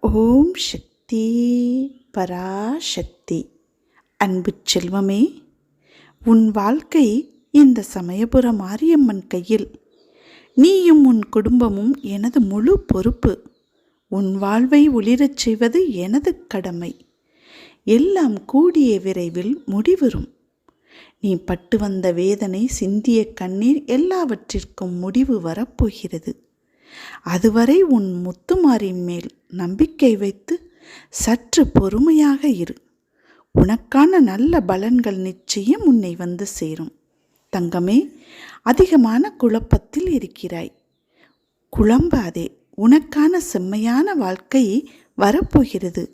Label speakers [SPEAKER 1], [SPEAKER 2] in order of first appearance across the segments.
[SPEAKER 1] ஓம் சக்தி பராசக்தி. அன்பு செல்வமே உன் வாழ்க்கை இந்த சமயபுர மாரியம்மன் கையில். நீயும் உன் குடும்பமும் எனது முழு பொறுப்பு. உன் வாழ்வை ஒளிரச் செய்வது எனது கடமை. எல்லாம் கூடிய விரைவில் முடிவரும் நீ பட்டு வந்த வேதனை சிந்திய கண்ணீர் எல்லாவற்றிற்கும் முடிவு வரப்போகிறது. அதுவரை உன் முத்துமாரின் மேல் நம்பிக்கை வைத்து சற்று பொறுமையாக இரு. உனக்கான நல்ல பலன்கள் நிச்சயம் உன்னை வந்து சேரும். தங்கமே அதிகமான குழப்பத்தில் இருக்கிறாய். குழம்பாதே உனக்கான செம்மையான வாழ்க்கை வரப்போகிறது.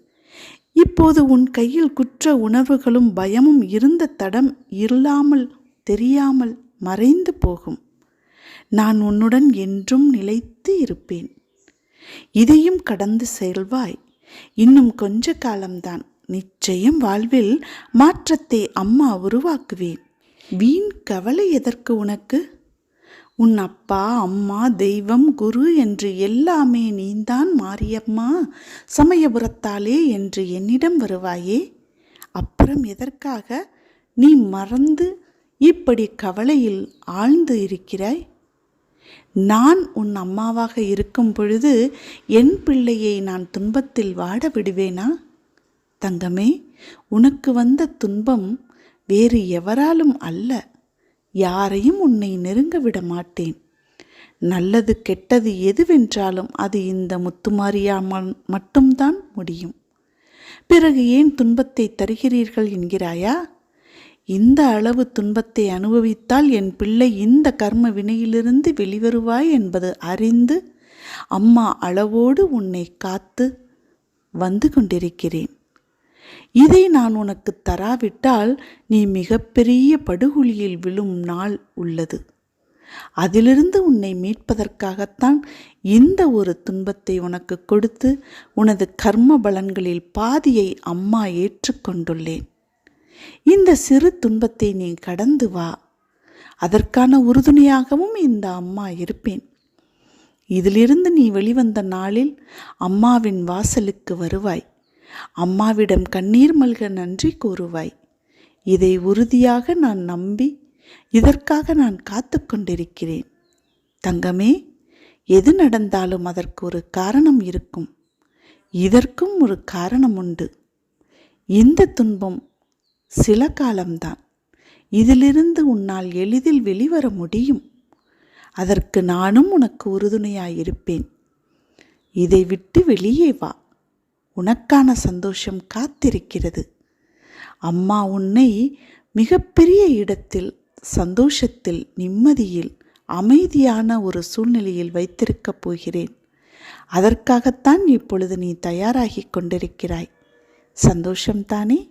[SPEAKER 1] இப்போது உன் கையில் குற்ற உணர்வுகளும் பயமும் இருந்த தடம் இல்லாமல் தெரியாமல் மறைந்து போகும். நான் உன்னுடன் என்றும் நிலைத்து இருப்பேன். இதையும் கடந்து செல்வாய். இன்னும் கொஞ்ச காலம்தான். நிச்சயம் வாழ்வில் மாற்றத்தை அம்மா உருவாக்குவேன். வீண் கவலை எதற்கு உனக்கு? உன் அப்பா அம்மா தெய்வம் குரு என்று எல்லாமே நீந்தான் மாரியம்மா. சமயபுரத்தாலே என்று என்னிடம் வருவாயே. அப்புறம் எதற்காக நீ மறந்து இப்படி கவலையில் ஆழ்ந்து இருக்கிறாய்? நான் உன் அம்மாவாக இருக்கும் பொழுது என் பிள்ளையை நான் துன்பத்தில் வாட விடுவேனா? தங்கமே உனக்கு வந்த துன்பம் வேறு எவராலும் அல்ல. யாரையும் உன்னை நெருங்க விட மாட்டேன். நல்லது கெட்டது எதுவென்றாலும் அது இந்த முத்துமாரியாமல் மட்டும்தான் முடியும். பிறகு ஏன் துன்பத்தை தருகிறீர்கள் என்கிறாயா? இந்த அளவு துன்பத்தை அனுபவித்தால் என் பிள்ளை இந்த கர்ம வினையிலிருந்து வெளிவருவாய் என்பது அறிந்து அம்மா அளவோடு உன்னை காத்து வந்து கொண்டிருக்கிறேன். இதை நான் உனக்கு தராவிட்டால் நீ மிகப்பெரிய படுகொலியில் விழும் நாள் உள்ளது. அதிலிருந்து உன்னை மீட்பதற்காகத்தான் இந்த ஒரு துன்பத்தை உனக்கு கொடுத்து உனது கர்ம பலன்களில் பாதியை அம்மா ஏற்றுக்கொண்டுள்ளேன். இந்த சிறு துன்பத்தை நீ கடந்து வா. அதற்கான உறுதுணையாகவும் இந்த அம்மா இருப்பேன். இதிலிருந்து நீ வெளிவந்த நாளில் அம்மாவின் வாசலுக்கு வருவாய். அம்மாவிடம் கண்ணீர் மல்க நன்றி கூறுவாய். இதை உறுதியாக நான் நம்பி இதற்காக நான் காத்து கொண்டிருக்கிறேன். தங்கமே எது நடந்தாலும் அதற்கு ஒரு காரணம் இருக்கும். இதற்கும் ஒரு காரணம் உண்டு. இந்த துன்பம் சில காலம்தான். இதிலிருந்து உன்னால் எளிதில் வெளிவர முடியும். அதற்கு நானும் உனக்கு உறுதுணையாயிருப்பேன். இதை விட்டு வெளியே வா. உனக்கான சந்தோஷம் காத்திருக்கிறது. அம்மா உன்னை மிகப்பெரிய இடத்தில் சந்தோஷத்தில் நிம்மதியில் அமைதியான ஒரு சூழ்நிலையில் வைத்திருக்கப் போகிறேன். அதற்காகத்தான் இப்பொழுது நீ தயாராகி கொண்டிருக்கிறாய். சந்தோஷம்தானே?